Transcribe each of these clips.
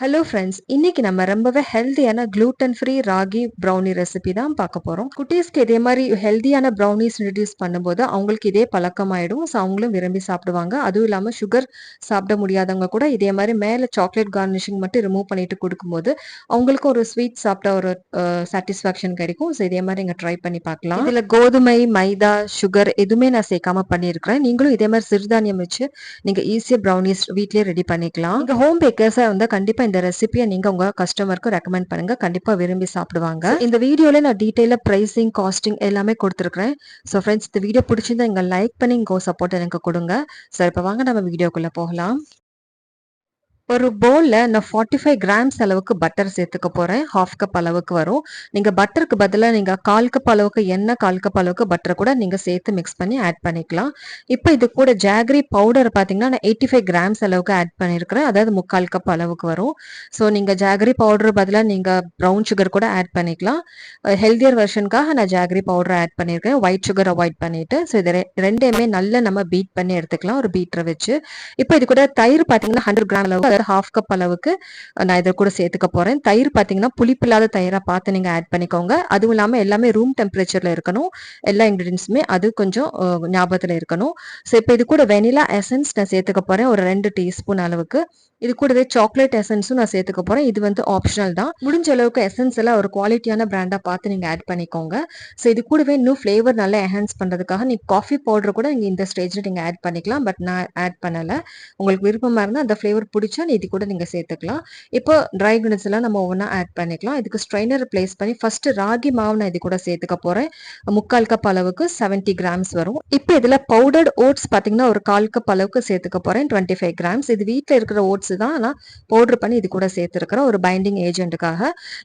Hello friends இன்னைக்கு நம்ம ரொம்பவே ஹெல்தியான gluten free ragi brownie recipe தான் பார்க்க போகிறோம் குட்டீஸ்க்கு இதே மாதிரி ஹெல்தியான ப்ரௌனிஸ் இன்ட்ரடியூஸ் பண்ணும்போது அவங்களுக்கு இதே பழக்கமாயிடும். ஸோ அவங்களும் விரும்பி சாப்பிடுவாங்க. அதுவும் இல்லாமல் சுகர் சாப்பிட முடியாதவங்க கூட இதே மாதிரி மேலே சாக்லேட் கார்னிஷிங் மட்டும் ரிமூவ் பண்ணிட்டு கொடுக்கும்போது அவங்களுக்கும் ஒரு ஸ்வீட் சாப்பிட்ட ஒரு சாட்டிஸ்ஃபேக்ஷன் கிடைக்கும். ஸோ இதே மாதிரி நீங்கள் ட்ரை பண்ணி பார்க்கலாம். இதில் கோதுமை மைதா சுகர் எதுவுமே நான் சேர்க்காம பண்ணியிருக்கிறேன். நீங்களும் இதே மாதிரி சிறுதானியம் வச்சு நீங்கள் ஈஸியாக ப்ரௌனிஸ் வீட்லேயே ரெடி பண்ணிக்கலாம். நீங்கள் ஹோம் பேக்கர்ஸாக இருந்தால் கண்டிப்பாக இந்த ரெசிபியை நீங்க உங்க கஸ்டமருக்கு ரெக்கமெண்ட் பண்ணுங்க. கண்டிப்பா விரும்பி சாப்பிடுவாங்க. இந்த வீடியோல நான் டீடைலா பிரைசிங் காஸ்டிங் எல்லாமே கொடுத்துருக்கேன் ஸோ ஃப்ரெண்ட்ஸ் இந்த வீடியோ பிடிச்சிருந்தா எங்க லைக் பண்ணி கோ சப்போர்ட் எனக்கு கொடுங்க. ஸோ இப்போ வாங்க நம்ம வீடியோக்குள்ள போகலாம். ஒரு போல்ல நான் ஃபார்ட்டி ஃபைவ் கிராம்ஸ் அளவுக்கு பட்டர் சேர்த்துக்க போறேன். ஹாஃப் கப் அளவுக்கு வரும். நீங்க பட்டருக்கு பதிலாக நீங்க கால் கப் அளவுக்கு எண்ணெய் கால் கப் அளவுக்கு பட்டர் கூட நீங்க சேர்த்து மிக்ஸ் பண்ணி ஆட் பண்ணிக்கலாம். இப்போ இது கூட ஜாகரி பவுடர் பார்த்தீங்கன்னா நான் எயிட்டி ஃபைவ் கிராம்ஸ் அளவுக்கு ஆட் பண்ணியிருக்கிறேன் அதாவது முக்கால் கப் அளவுக்கு வரும். ஸோ நீங்க ஜாகரி பவுடர் பதிலாக நீங்க ப்ரௌன் சுகர் கூட ஆட் பண்ணிக்கலாம். ஹெல்தியர் வெர்ஷனுக்காக நான் ஜாகரி பவுடர் ஆட் பண்ணியிருக்கேன் ஒயிட் சுகர் அவாய்ட் பண்ணிட்டு ஸோ இது ரெண்டையுமே நல்லா நம்ம பீட் பண்ணி எடுத்துக்கலாம். ஒரு பீட்டரை வச்சு. இப்போ இது கூட தயிர் பார்த்தீங்கன்னா ஹண்ட்ரட் கிராம் அளவுக்கு அதாவது ஹாஃப் கப் அளவுக்கு நான் இதை கூட சேர்த்துக்க போறேன். தயிர் பார்த்தீங்கன்னா புளிப்பில்லாத தயிரா பார்த்து நீங்க ஆட் பண்ணிக்கோங்க. அதுவும் இல்லாமல் எல்லாமே ரூம் டெம்பரேச்சரில் இருக்கணும். எல்லா இன்க்ரீடியன்ஸுமே அது கொஞ்சம் ஞாபகத்தில் ஞாபகத்துல இருக்கணும். ஸோ இப்போ இது கூட வெனிலா எசன்ஸ் நான் சேர்த்துக்க போறேன். ஒரு ரெண்டு டீஸ்பூன் அளவுக்கு. இது கூடவே சாக்லேட் எசன்ஸும் நான் சேர்த்துக்க போறேன். இது வந்து ஆப்ஷனல் தான். முடிஞ்ச அளவுக்கு எசன்ஸ் எல்லாம் ஒரு குவாலிட்டியான பிராண்டா பார்த்து நீங்க ஆட் பண்ணிக்கோங்க. ஸோ இது கூடவே இன்னும் ஃப்ளேவர் நல்லா என்ஹான்ஸ் பண்ணுறதுக்காக நீ காஃபி பவுடர் கூட நீங்கள் இந்த ஸ்டேஜில் நீங்கள் ஆட் பண்ணிக்கலாம். பட் நான் ஆட் பண்ணல. உங்களுக்கு விருப்பமா இருந்தால் அந்த ஃப்ளேவர் பிடிச்சா நீ இது கூட நீங்க சேர்த்துக்கலாம். இப்போ ட்ரை குட்ஸ் எல்லாம் நம்ம ஒவ்வொன்றா ஆட் பண்ணிக்கலாம். இதுக்கு ஸ்ட்ரைனர் ப்ளேஸ் பண்ணி ஃபர்ஸ்ட் ராகி மாவு நான் இது கூட சேர்த்துக்க போறேன். முக்கால் கப் அளவுக்கு 70 கிராம்ஸ் வரும். இப்போ இதுல பவுடர்ட் ஓட்ஸ் பாத்தீங்கன்னா ஒரு கால் கப் அளவுக்கு சேர்த்துக்க போறேன். 25 ஃபைவ் கிராம்ஸ் இது வீட்டில் இருக்கிற ஓட்ஸ் தான். நான் பவுடர் பண்ணி இது கூட சேர்த்துருக்கிறேன். ஒரு பைண்டிங் ஏஜென்ட்டுக்காக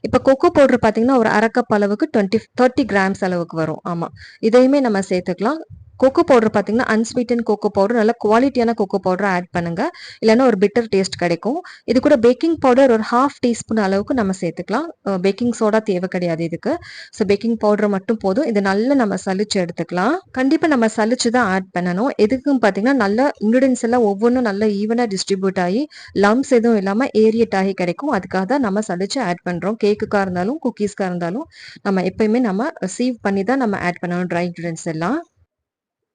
இப்போ கொக்கோ பவுடர் பாத்தீங்கன்னா ஒரு அரை கப் அளவுக்கு டுவெண்ட்டி தேர்ட்டி கிராம்ஸ் அளவுக்கு வரும். ஆமா. இதையுமே நம்ம சேர்த்துக்கலாம். கோகோ பவுடர் பார்த்தீங்கன்னா அன்ஸ்வீட்டன் கோகோ பவுடர் நல்ல குவாலிட்டியான கோகோ பவுடர் ஆட் பண்ணுங்க. இல்லைன்னா ஒரு பிட்டர் டேஸ்ட் கிடைக்கும். இது கூட பேக்கிங் பவுடர் ஒரு ஹாஃப் டீஸ்பூன் அளவுக்கு நம்ம சேர்த்துக்கலாம். பேக்கிங் சோடா தேவை கிடையாது இதுக்கு. ஸோ பேக்கிங் பவுடர் மட்டும் போதும். இது நல்லா நம்ம சலிச்சு எடுத்துக்கலாம். கண்டிப்பாக நம்ம சலிச்சு தான் ஆட் பண்ணணும். எதுக்கும் பார்த்தீங்கன்னா நல்ல இன்க்ரீடியன்ஸ் எல்லாம் ஒவ்வொன்றும் நல்லா ஈவனாக டிஸ்ட்ரிபியூட் ஆகி லம்ஸ் எதுவும் இல்லாமல் ஏரியட் ஆகி கிடைக்கும். அதுக்காக தான் நம்ம சலிச்சு ஆட் பண்ணுறோம் கேக்குக்காக இருந்தாலும் குக்கீஸ்க்காக இருந்தாலும் நம்ம எப்பயுமே நம்ம சீவ் பண்ணி தான் நம்ம ஆட் பண்ணணும் ட்ரை இன்க்ரீடியன்ஸ் எல்லாம்.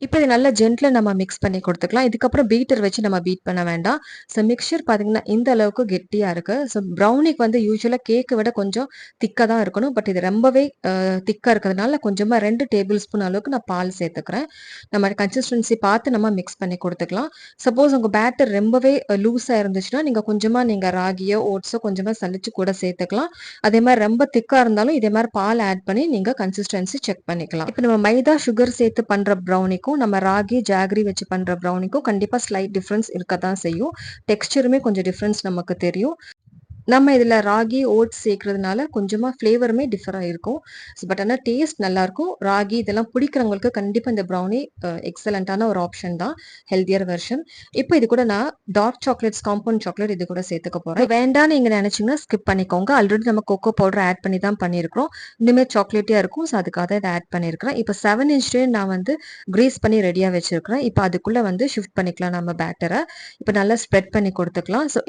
இப்போ இது நல்லா ஜென்ட்டில் நம்ம மிக்ஸ் பண்ணி கொடுத்துக்கலாம். இதுக்கப்புறம் பீட்டர் வச்சு நம்ம பீட் பண்ண வேண்டாம். ஸோ மிக்சர் பார்த்தீங்கன்னா இந்த அளவுக்கு கெட்டியாக இருக்குது ஸோ ப்ரௌனிக்கு வந்து யூஸ்வலாக கேக்கை விட கொஞ்சம் திக்காக தான் இருக்கணும். பட் இது ரொம்பவே திக்காக இருக்கிறதுனால கொஞ்சமாக ரெண்டு டேபிள் ஸ்பூன் அளவுக்கு நான் பால் சேர்த்துக்கிறேன். நம்ம கன்சிஸ்டன்சி பார்த்து நம்ம மிக்ஸ் பண்ணி கொடுத்துக்கலாம். சப்போஸ் உங்கள் பேட்டர் ரொம்பவே லூஸாக இருந்துச்சுன்னா நீங்கள் கொஞ்சமாக நீங்கள் ராகியோ ஓட்ஸோ கொஞ்சமாக சளிச்சு கூட சேர்த்துக்கலாம். அதே மாதிரி ரொம்ப திக்காக இருந்தாலும் இதே மாதிரி பால் ஆட் பண்ணி நீங்கள் கன்சிஸ்டன்சி செக் பண்ணிக்கலாம். இப்போ நம்ம மைதா சுகர் சேர்த்து பண்ணுற ப்ரௌனிக்கும் நம்ம ராகி ஜாகரி வச்சு பண்ற ப்ரௌனிக்கும் கண்டிப்பா ஸ்லைட் டிஃப்ரென்ஸ் இருக்க தான் செய்யும் டெக்ஸ்டருமே கொஞ்சம் டிஃப்ரென்ஸ் நமக்கு தெரியும். நம்ம இதில் ராகி ஓட்ஸ் சேர்க்கறதுனால கொஞ்சமாக ஃப்ளேவருமே டிஃபராக இருக்கும் பட் ஆனால் டேஸ்ட் நல்லாயிருக்கும். ராகி இதெல்லாம் பிடிக்கிறவங்களுக்கு கண்டிப்பாக இந்த ப்ரௌனி எக்ஸலண்ட்டான ஒரு ஆப்ஷன் தான். ஹெல்தியர் வெர்ஷன் இப்போ இது கூட நான் டார்க் சாக்லேட்ஸ் காம்பவுண்ட் சாக்லேட் இது கூட சேர்த்துக்க போகிறேன் வேண்டாம்னு நீங்கள் நினச்சிங்கன்னா ஸ்கிப் பண்ணிக்கோங்க. ஆல்ரெடி நம்ம கொக்கோ பவுடர் ஆட் பண்ணி தான் பண்ணியிருக்கிறோம். இன்னுமே சாக்லேட்டியாக இருக்கும். ஸோ அதுக்காக இதை ஆட் பண்ணியிருக்கிறேன். இப்போ செவன் இன்ச்லேயே நான் வந்து கிரீஸ் பண்ணி ரெடியாக வச்சிருக்கிறேன். இப்போ அதுக்குள்ளே வந்து ஷிஃப்ட் பண்ணிக்கலாம் நம்ம பேட்டரை இப்போ நல்லா ஸ்ப்ரெட் பண்ணி கொடுத்துக்கலாம். ஸோ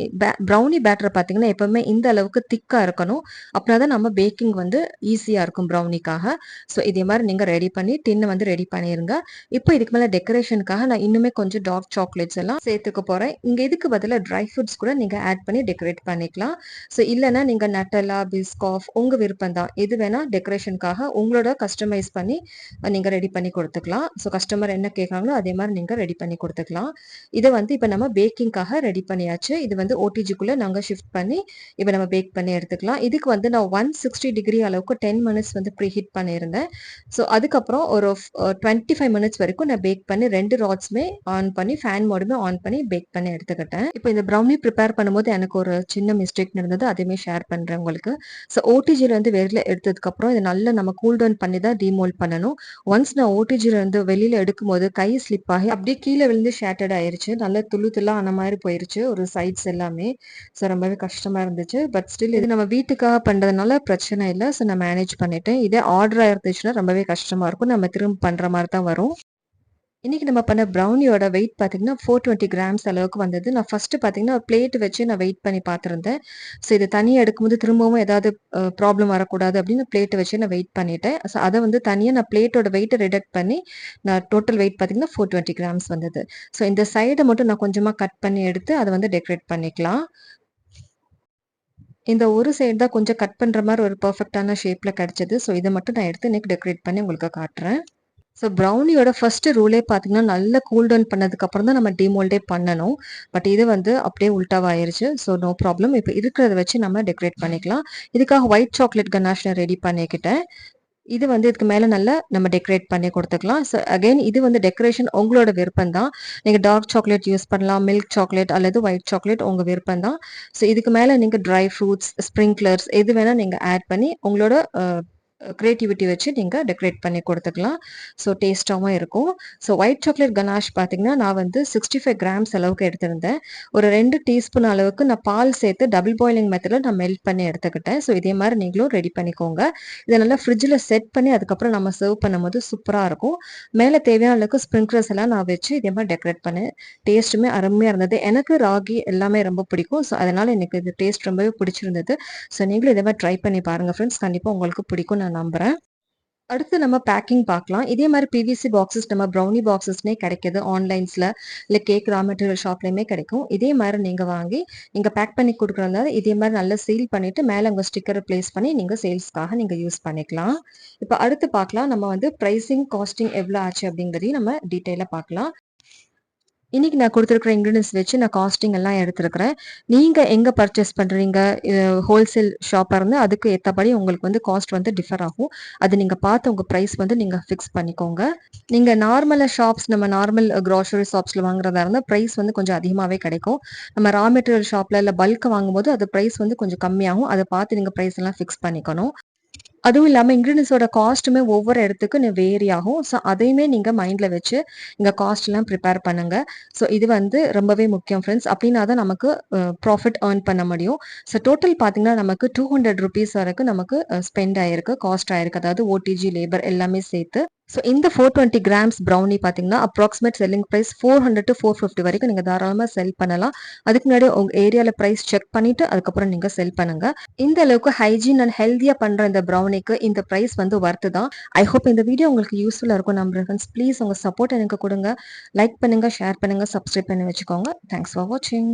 ப்ரௌனி பேட்டரை பார்த்தீங்கன்னா எப்பவுமே இந்த அளவுக்கு திக்காக இருக்கணும். அப்புறம் தான் நம்ம பேக்கிங் வந்து ஈஸியாக இருக்கும் ப்ரௌனிக்காக ஸோ இதே மாதிரி நீங்கள் ரெடி பண்ணி டின்னு வந்து ரெடி பண்ணிடுங்க இப்போ இதுக்கு மேலே டெக்கரேஷனுக்காக நான் இன்னுமே கொஞ்சம் டார்க் சாக்லேட்ஸ் எல்லாம் சேர்த்துக்க போகிறேன் இங்கே இதுக்கு பதிலாக ட்ரை ஃப்ரூட்ஸ் கூட நீங்கள் ஆட் பண்ணி டெக்கரேட் பண்ணிக்கலாம். ஸோ இல்லைன்னா நீங்கள் நட்டலா பிஸ்காஃப் உங்கள் விருப்பம் தான். எது வேணால் டெக்கரேஷனுக்காக உங்களோட கஸ்டமைஸ் பண்ணி நீங்கள் ரெடி பண்ணி கொடுத்துக்கலாம். ஸோ கஸ்டமர் என்ன கேட்குறாங்களோ அதே மாதிரி நீங்கள் ரெடி பண்ணி கொடுத்துக்கலாம். இதை வந்து இப்போ நம்ம பேக்கிங்காக ரெடி பண்ணியாச்சு. இது வந்து ஓடிஜிக்குள்ளே நாங்கள் ஷிஃப்ட் பண்ணி இப்போ நம்ம பேக் பண்ணி எடுத்துக்கலாம். இதுக்கு வந்து நான் ஒன் சிக்ஸ்டி டிகிரி அளவுக்கு டென் மினிட்ஸ் வந்து ப்ரீ ஹீட் பண்ணியிருந்தேன். ஸோ அதுக்கப்புறம் ஒரு டுவெண்ட்டி ஃபைவ் மினிட்ஸ் வரைக்கும் நான் பேக் பண்ணி ரெண்டு ராட்ஸுமே ஆன் பண்ணி ஃபேன் மோடுமே ஆன் பண்ணி பேக் பண்ணி எடுத்துக்கிட்டேன். இப்போ இந்த ப்ரௌனி ப்ரிப்பேர் பண்ணும்போது எனக்கு ஒரு சின்ன மிஸ்டேக் நடந்தது. அதையுமே ஷேர் பண்ணுறேன் உங்களுக்கு. ஸோ ஓடிஜியில் வந்து வெளியில் எடுத்ததுக்கப்புறம் இதை நல்லா நம்ம கூல் டவுன் பண்ணி தான் டிமோல்ட் பண்ணணும். ஒன்ஸ் நான் ஓடிஜியில் இருந்து வெளியில் எடுக்கும்போது கை ஸ்லிப் ஆகி அப்படியே கீழே விழுந்து ஷேட்டர்ட் ஆயிருச்சு. நல்லா துளு துளா ஆன மாதிரி போயிருச்சு. ஒரு சைட்ஸ் எல்லாமே. ஸோ ரொம்பவே கஷ்டமா இருந்துச்சு பட் ஸ்டில் இது நம்ம வீட்டுக்காக பண்றதுனால பிரச்சனை இல்லை ஸோ நான் மேனேஜ் பண்ணிட்டேன் இதே ஆர்டர் ஆயிருந்துச்சுன்னா ரொம்பவே கஷ்டமா இருக்கும் நம்ம திரும்ப பண்ற மாதிரி தான் வரும் இன்னைக்கு நம்ம பண்ண ப்ரௌனியோட வெயிட் பார்த்தீங்கன்னா, 420 கிராம்ஸ் அளவுக்கு வந்தது. நான் ஃபர்ஸ்ட்டு பார்த்தீங்கன்னா, பிளேட் வச்சு நான் வெயிட் பண்ணி பார்த்துருந்தேன். ஸோ இது தனியாக எடுக்கும்போது திரும்பவும் ஏதாவது ப்ராப்ளம் வரக்கூடாது அப்படின்னு பிளேட் வச்சு நான் வெயிட் பண்ணிட்டேன். ஸோ அதை வந்து தனியாக நான் பிளேட்டோட வெயிட்டை ரிடக்ட் பண்ணி, நான் டோட்டல் வெயிட் பார்த்தீங்கன்னா, 420 கிராம்ஸ் வந்தது. ஸோ இந்த சைடை மட்டும் நான் கொஞ்சமாக கட் பண்ணி எடுத்து, அதை வந்து டெக்கரேட் பண்ணிக்கலாம். இந்த ஒரு சைடு தான் கொஞ்சம் கட் பண்ணுற மாதிரி ஒரு பர்ஃபெக்டான ஷேப்பில் கிடச்சிது ஸோ இதை மட்டும் நான் எடுத்து இன்னைக்கு டெக்கரேட் பண்ணி உங்களுக்கு காட்டுறேன். ஸோ ப்ரௌனியோட ஃபர்ஸ்ட்டு ரூலே பார்த்தீங்கன்னா, நல்லா கூல் டவுன் பண்ணதுக்கப்புறம் தான் நம்ம டிமோல்டே பண்ணணும். பட் இது வந்து அப்படியே உல்டாவாயிருச்சு. So no problem. இப்போ இருக்கிறத வச்சு நம்ம டெக்கரேட் பண்ணிக்கலாம். இதுக்காக ஒயிட் சாக்லேட் கனாஷ்னை ரெடி பண்ணிக்கிட்டேன். இது வந்து இதுக்கு மேல நல்லா நம்ம டெக்கரேட் பண்ணி கொடுத்துக்கலாம் ஸோ அகைன் இது வந்து டெக்கரேஷன் உங்களோட விருப்பம் தான். நீங்க டார்க் சாக்லேட் யூஸ் பண்ணலாம், மில்க் சாக்லேட் அல்லது ஒயிட் சாக்லேட் உங்க விருப்பம் தான். ஸோ இதுக்கு மேல நீங்க ட்ரை ஃப்ரூட்ஸ், ஸ்ப்ரிங்க்லர்ஸ் எது வேணா நீங்க ஆட் பண்ணி உங்களோட க்ரியேட்டிவிட்டி வச்சு நீங்கள் டெக்கரேட் பண்ணி கொடுத்துக்கலாம் ஸோ டேஸ்ட்டாகவும் இருக்கும். ஸோ ஒயிட் சாக்லேட் கனாஷ் பார்த்தீங்கன்னா, நான் வந்து 65 கிராம்ஸ் அளவுக்கு எடுத்திருந்தேன். ஒரு ரெண்டு டீஸ்பூன் அளவுக்கு நான் பால் சேர்த்து டபுள் பாயிலிங் மெத்தடில் நான் மெல்ட் பண்ணி எடுத்துக்கிட்டேன். ஸோ இதே மாதிரி நீங்களும் ரெடி பண்ணிக்கோங்க. இதை நல்லா ஃப்ரிட்ஜில் செட் பண்ணி அதுக்கப்புறம் நம்ம சர்வ் பண்ணும்போது சூப்பராக இருக்கும். மேலே தேவையான அளவுக்கு ஸ்ப்ரிங்க்லர்ஸ் எல்லாம் நான் வச்சு இதே மாதிரி டெக்கரேட் பண்ணேன். டேஸ்ட்டுமே அருமையாக இருந்தது. எனக்கு ராகி எல்லாமே ரொம்ப பிடிக்கும். ஸோ அதனால் எனக்கு இது டேஸ்ட் ரொம்பவே பிடிச்சிருந்தது. ஸோ நீங்களும் இதே மாதிரி ட்ரை பண்ணி பாருங்கள் ஃப்ரெண்ட்ஸ். கண்டிப்பாக உங்களுக்கு பிடிக்கும் நான் நம்புறேன். அடுத்து நம்ம பேக்கிங் பார்க்கலாம். இதே மாதிரி பிவிசி பாக்ஸஸ் நம்ம ப்ரௌனி பாக்ஸஸ்னே கிடைக்குது ஆன்லைன்ஸ்ல. இல்ல கேக் ரா மெட்டீரியல் ஷாப்லயுமே கிடைக்கும். இதே மாதிரி நீங்க வாங்கி, நீங்க பேக் பண்ணி குடுக்குறதுனால இதே மாதிரி நல்லா சீல் பண்ணிட்டு மேல உங்க ஸ்டிக்கரை ப்ளேஸ் பண்ணி நீங்க சேல்ஸ்க்காக நீங்க யூஸ் பண்ணிக்கலாம். இப்போ அடுத்து பார்க்கலாம். நம்ம வந்து ப்ரைஸிங் காஸ்டிங் எவ்வளோ ஆச்சு அப்படிங்கிறதையும் நம்ம டீட்டெயிலாக பார்க்கலாம். இன்றைக்கி நான் கொடுத்துருக்குற இன்க்ரீடியன்ஸ் வச்சு நான் காஸ்டிங் எல்லாம் எடுத்துருக்குறேன் நீங்கள் எங்கே பர்ச்சேஸ் பண்ணுறீங்க ஹோல்சேல் ஷாப்பாக இருந்தா அதுக்கு ஏற்றபடி உங்களுக்கு வந்து காஸ்ட் வந்து டிஃபர் ஆகும். அது நீங்கள் பார்த்து உங்கள் ப்ரைஸ் வந்து நீங்கள் ஃபிக்ஸ் பண்ணிக்கோங்க. நீங்கள் நார்மலாக ஷாப்ஸ் நம்ம நார்மல் க்ராசரி ஷாப்ஸில் வாங்குறதா இருந்தால் ப்ரைஸ் வந்து கொஞ்சம் அதிகமாகவே கிடைக்கும். நம்ம ரா மெட்டீரியல் ஷாப்பில் இல்லை பல்க் வாங்கும்போது அது ப்ரைஸ் வந்து கொஞ்சம் கம்மியாகும். அதை பார்த்து நீங்கள் ப்ரைஸ் எல்லாம் ஃபிக்ஸ் பண்ணிக்கணும். அதுவும் இல்லாமல் இன்க்ரீடியன்ஸோட காஸ்ட்டுமே ஒவ்வொரு இடத்துக்கு வேரி ஆகும். ஸோ அதையுமே நீங்கள் மைண்டில் வச்சு இங்கே காஸ்ட்லாம் ப்ரிப்பேர் பண்ணுங்கள் ஸோ இது வந்து ரொம்பவே முக்கியம் ஃப்ரெண்ட்ஸ். அப்படின்னா தான் நமக்கு ப்ராஃபிட் ஏர்ன் பண்ண முடியும். ஸோ டோட்டல் பார்த்தீங்கன்னா, நமக்கு ₹200 வரைக்கும் நமக்கு ஸ்பெண்ட் ஆயிருக்கு. காஸ்ட் ஆயிருக்கு. அதாவது ஓடிஜி, லேபர் எல்லாமே சேர்த்து. ஸோ இந்த 420 கிராம்ஸ் ப்ரௌனி பார்த்தீங்கன்னா, approximate selling price four hundred to four fifty வரைக்கும் நீங்கள் தாராளமாக செல் பண்ணலாம். அதுக்கு முன்னாடி உங்கள் ஏரியாவில் ப்ரைஸ் செக் பண்ணிவிட்டு அதுக்கப்புறம் நீங்கள் செல் பண்ணுங்கள் இந்த அளவுக்கு ஹைஜீன் அண்ட் ஹெல்த்தியாக பண்ணுற இந்த ப்ரௌனிக்கு இந்த ப்ரைஸ் வந்து ஒர்த்து தான். ஐ ஹோப் இந்த வீடியோ உங்களுக்கு யூஸ்ஃபுல்லாக இருக்கும் நம்பர் ஃப்ரெண்ட்ஸ். ப்ளீஸ் உங்கள் சப்போர்ட் எனக்கு கொடுங்க லைக் பண்ணுங்கள் ஷேர் பண்ணுங்கள் சப்ஸ்கிரைப் பண்ணி வச்சுக்கோங்க. தேங்க்ஸ் ஃபார் வாட்சிங்.